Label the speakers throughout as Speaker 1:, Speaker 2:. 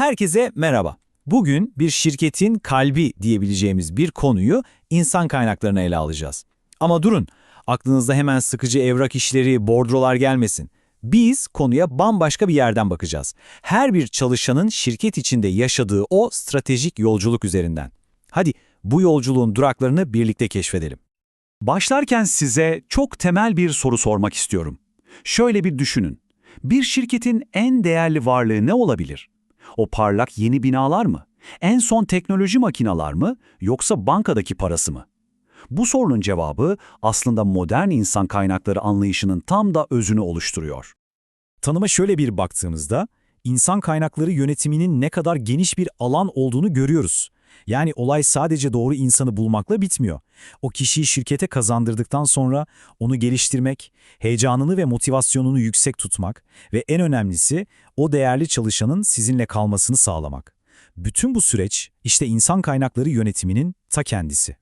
Speaker 1: Herkese merhaba. Bugün bir şirketin kalbi diyebileceğimiz bir konuyu insan kaynaklarına ele alacağız. Ama durun, aklınızda hemen sıkıcı evrak işleri, bordrolar gelmesin. Biz konuya bambaşka bir yerden bakacağız. Her bir çalışanın şirket içinde yaşadığı o stratejik yolculuk üzerinden. Hadi bu yolculuğun duraklarını birlikte keşfedelim.
Speaker 2: Başlarken size çok temel bir soru sormak istiyorum. Şöyle bir düşünün. Bir şirketin en değerli varlığı ne olabilir? O parlak yeni binalar mı? En son teknoloji makinalar mı? Yoksa bankadaki parası mı? Bu sorunun cevabı aslında modern insan kaynakları anlayışının tam da özünü oluşturuyor.
Speaker 1: Tanıma şöyle bir baktığımızda, insan kaynakları yönetiminin ne kadar geniş bir alan olduğunu görüyoruz. Yani olay sadece doğru insanı bulmakla bitmiyor. O kişiyi şirkete kazandırdıktan sonra onu geliştirmek, heyecanını ve motivasyonunu yüksek tutmak ve en önemlisi o değerli çalışanın sizinle kalmasını sağlamak. Bütün bu süreç işte insan kaynakları yönetiminin ta kendisi.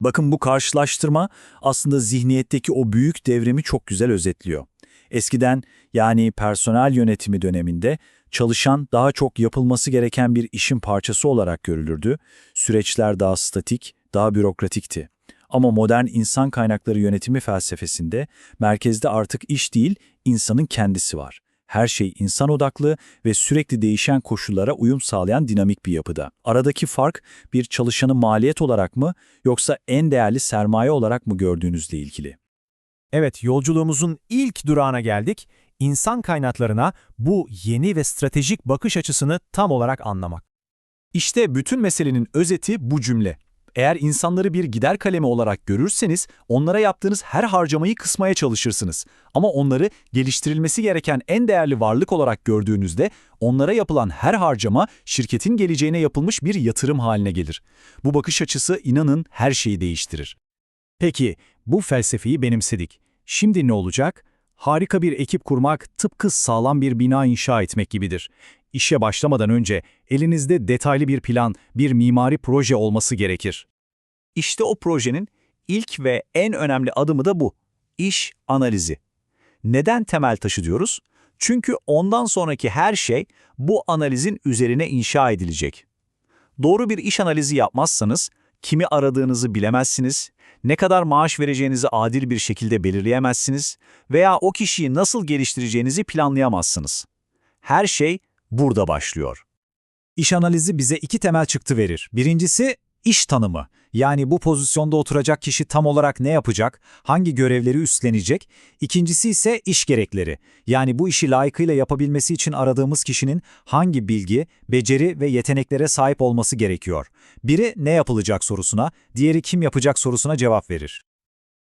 Speaker 3: Bakın bu karşılaştırma aslında zihniyetteki o büyük devrimi çok güzel özetliyor. Eskiden yani personel yönetimi döneminde çalışan daha çok yapılması gereken bir işin parçası olarak görülürdü. Süreçler daha statik, daha bürokratikti. Ama modern insan kaynakları yönetimi felsefesinde merkezde artık iş değil, insanın kendisi var. Her şey insan odaklı ve sürekli değişen koşullara uyum sağlayan dinamik bir yapıda. Aradaki fark bir çalışanı maliyet olarak mı yoksa en değerli sermaye olarak mı gördüğünüzle ilgili.
Speaker 1: Evet, yolculuğumuzun ilk durağına geldik. İnsan kaynaklarına bu yeni ve stratejik bakış açısını tam olarak anlamak.
Speaker 2: İşte bütün meselenin özeti bu cümle. Eğer insanları bir gider kalemi olarak görürseniz onlara yaptığınız her harcamayı kısmaya çalışırsınız. Ama onları geliştirilmesi gereken en değerli varlık olarak gördüğünüzde onlara yapılan her harcama şirketin geleceğine yapılmış bir yatırım haline gelir. Bu bakış açısı inanın her şeyi değiştirir.
Speaker 1: Peki, bu felsefeyi benimsedik. Şimdi ne olacak? Harika bir ekip kurmak tıpkı sağlam bir bina inşa etmek gibidir. İşe başlamadan önce elinizde detaylı bir plan, bir mimari proje olması gerekir.
Speaker 2: İşte o projenin ilk ve en önemli adımı da bu. İş analizi. Neden temel taşı diyoruz? Çünkü ondan sonraki her şey bu analizin üzerine inşa edilecek. Doğru bir iş analizi yapmazsanız kimi aradığınızı bilemezsiniz, ne kadar maaş vereceğinizi adil bir şekilde belirleyemezsiniz veya o kişiyi nasıl geliştireceğinizi planlayamazsınız. Her şey burada başlıyor.
Speaker 1: İş analizi bize iki temel çıktı verir. Birincisi iş tanımı. Yani bu pozisyonda oturacak kişi tam olarak ne yapacak, hangi görevleri üstlenecek. İkincisi ise iş gerekleri. Yani bu işi layıkıyla yapabilmesi için aradığımız kişinin hangi bilgi, beceri ve yeteneklere sahip olması gerekiyor. Biri ne yapılacak sorusuna, diğeri kim yapacak sorusuna cevap verir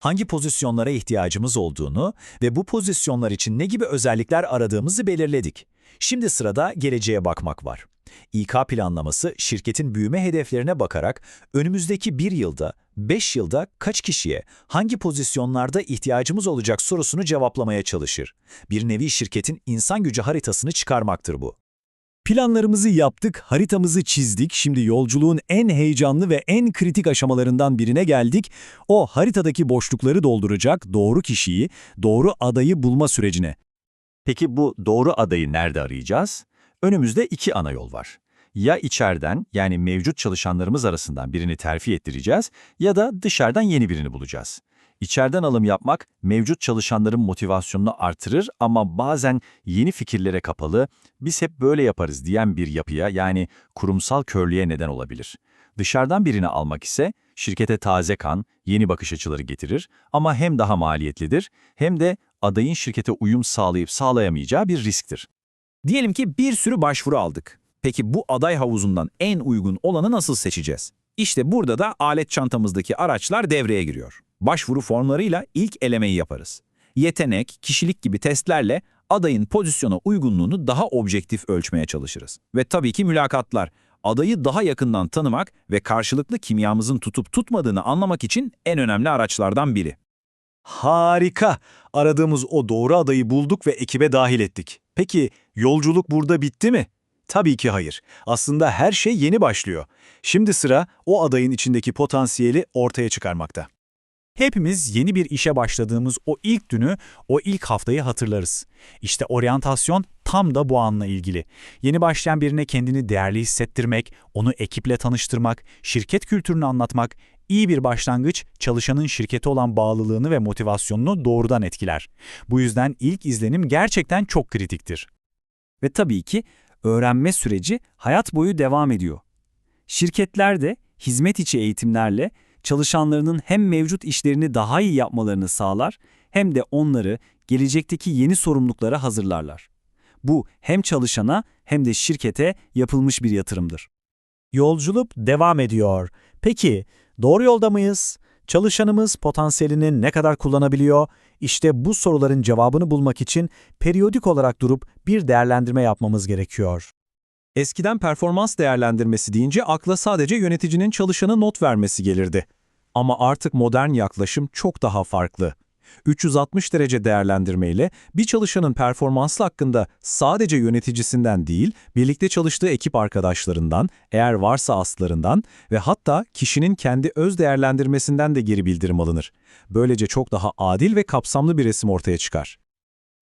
Speaker 1: hangi pozisyonlara ihtiyacımız olduğunu ve bu pozisyonlar için ne gibi özellikler aradığımızı belirledik. Şimdi sırada geleceğe bakmak var. İK planlaması şirketin büyüme hedeflerine bakarak önümüzdeki bir yılda, beş yılda kaç kişiye, hangi pozisyonlarda ihtiyacımız olacak sorusunu cevaplamaya çalışır. Bir nevi şirketin insan gücü haritasını çıkarmaktır bu. Planlarımızı yaptık, haritamızı çizdik. Şimdi yolculuğun en heyecanlı ve en kritik aşamalarından birine geldik. O haritadaki boşlukları dolduracak doğru kişiyi, doğru adayı bulma sürecine.
Speaker 4: Peki bu doğru adayı nerede arayacağız? Önümüzde iki ana yol var. Ya içeriden yani mevcut çalışanlarımız arasından birini terfi ettireceğiz ya da dışarıdan yeni birini bulacağız. İçeriden alım yapmak mevcut çalışanların motivasyonunu artırır ama bazen yeni fikirlere kapalı, biz hep böyle yaparız diyen bir yapıya yani kurumsal körlüğe neden olabilir. Dışarıdan birini almak ise şirkete taze kan, yeni bakış açıları getirir ama hem daha maliyetlidir hem de adayın şirkete uyum sağlayıp sağlayamayacağı bir risktir.
Speaker 1: Diyelim ki bir sürü başvuru aldık. Peki bu aday havuzundan en uygun olanı nasıl seçeceğiz? İşte burada da alet çantamızdaki araçlar devreye giriyor. Başvuru formlarıyla ilk elemeyi yaparız. Yetenek, kişilik gibi testlerle adayın pozisyona uygunluğunu daha objektif ölçmeye çalışırız. Ve tabii ki mülakatlar. Adayı daha yakından tanımak ve karşılıklı kimyamızın tutup tutmadığını anlamak için en önemli araçlardan biri.
Speaker 2: Harika! Aradığımız o doğru adayı bulduk ve ekibe dahil ettik. Peki yolculuk burada bitti mi? Tabii ki hayır. Aslında her şey yeni başlıyor. Şimdi sıra o adayın içindeki potansiyeli ortaya çıkarmakta.
Speaker 1: Hepimiz yeni bir işe başladığımız o ilk günü, o ilk haftayı hatırlarız. İşte oryantasyon tam da bu anla ilgili. Yeni başlayan birine kendini değerli hissettirmek, onu ekiple tanıştırmak, şirket kültürünü anlatmak, iyi bir başlangıç çalışanın şirkete olan bağlılığını ve motivasyonunu doğrudan etkiler. Bu yüzden ilk izlenim gerçekten çok kritiktir.
Speaker 2: Ve tabii ki öğrenme süreci hayat boyu devam ediyor. Şirketler de hizmet içi eğitimlerle çalışanlarının hem mevcut işlerini daha iyi yapmalarını sağlar hem de onları gelecekteki yeni sorumluluklara hazırlarlar. Bu hem çalışana hem de şirkete yapılmış bir yatırımdır.
Speaker 1: Yolculuk devam ediyor. Peki, doğru yolda mıyız? Çalışanımız potansiyelini ne kadar kullanabiliyor? İşte bu soruların cevabını bulmak için periyodik olarak durup bir değerlendirme yapmamız gerekiyor.
Speaker 5: Eskiden performans değerlendirmesi deyince akla sadece yöneticinin çalışana not vermesi gelirdi. Ama artık modern yaklaşım çok daha farklı. 360 derece değerlendirmeyle bir çalışanın performansı hakkında sadece yöneticisinden değil, birlikte çalıştığı ekip arkadaşlarından, eğer varsa aslarından ve hatta kişinin kendi öz değerlendirmesinden de geri bildirim alınır. Böylece çok daha adil ve kapsamlı bir resim ortaya çıkar.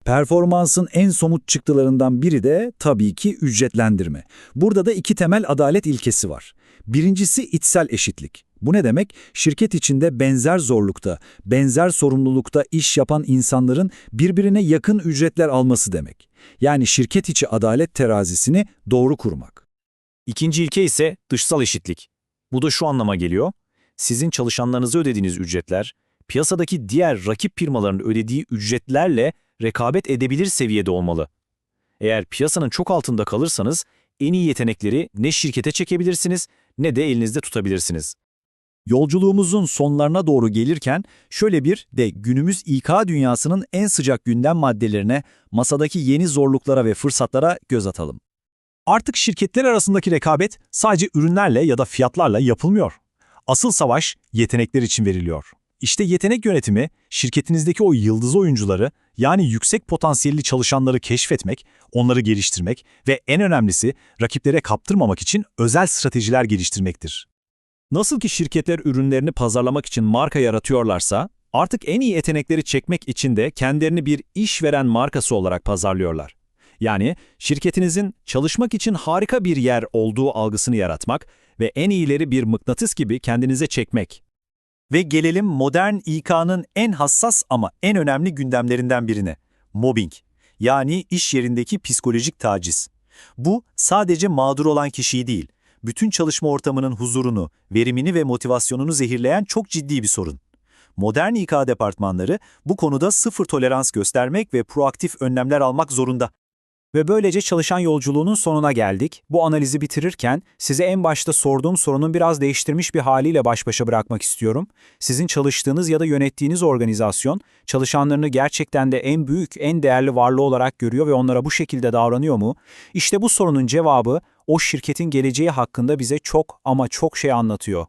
Speaker 3: Performansın en somut çıktılarından biri de tabii ki ücretlendirme. Burada da iki temel adalet ilkesi var. Birincisi içsel eşitlik. Bu ne demek? Şirket içinde benzer zorlukta, benzer sorumlulukta iş yapan insanların birbirine yakın ücretler alması demek. Yani şirket içi adalet terazisini doğru kurmak.
Speaker 2: İkinci ilke ise dışsal eşitlik. Bu da şu anlama geliyor. Sizin çalışanlarınıza ödediğiniz ücretler, piyasadaki diğer rakip firmaların ödediği ücretlerle rekabet edebilir seviyede olmalı. Eğer piyasanın çok altında kalırsanız, en iyi yetenekleri ne şirkete çekebilirsiniz ne de elinizde tutabilirsiniz.
Speaker 3: Yolculuğumuzun sonlarına doğru gelirken şöyle bir de günümüz İK dünyasının en sıcak gündem maddelerine, masadaki yeni zorluklara ve fırsatlara göz atalım.
Speaker 5: Artık şirketler arasındaki rekabet sadece ürünlerle ya da fiyatlarla yapılmıyor. Asıl savaş yetenekler için veriliyor. İşte yetenek yönetimi, şirketinizdeki o yıldız oyuncuları, yani yüksek potansiyelli çalışanları keşfetmek, onları geliştirmek ve en önemlisi rakiplere kaptırmamak için özel stratejiler geliştirmektir.
Speaker 2: Nasıl ki şirketler ürünlerini pazarlamak için marka yaratıyorlarsa, artık en iyi yetenekleri çekmek için de kendilerini bir işveren markası olarak pazarlıyorlar. Yani şirketinizin çalışmak için harika bir yer olduğu algısını yaratmak ve en iyileri bir mıknatıs gibi kendinize çekmek.
Speaker 3: Ve gelelim modern İK'nın en hassas ama en önemli gündemlerinden birine. Mobbing. Yani iş yerindeki psikolojik taciz. Bu sadece mağdur olan kişiyi değil, bütün çalışma ortamının huzurunu, verimini ve motivasyonunu zehirleyen çok ciddi bir sorun. Modern İK departmanları bu konuda sıfır tolerans göstermek ve proaktif önlemler almak zorunda.
Speaker 1: Ve böylece çalışan yolculuğunun sonuna geldik. Bu analizi bitirirken size en başta sorduğum sorunun biraz değiştirmiş bir haliyle baş başa bırakmak istiyorum. Sizin çalıştığınız ya da yönettiğiniz organizasyon çalışanlarını gerçekten de en büyük, en değerli varlığı olarak görüyor ve onlara bu şekilde davranıyor mu? İşte bu sorunun cevabı o şirketin geleceği hakkında bize çok ama çok şey anlatıyor.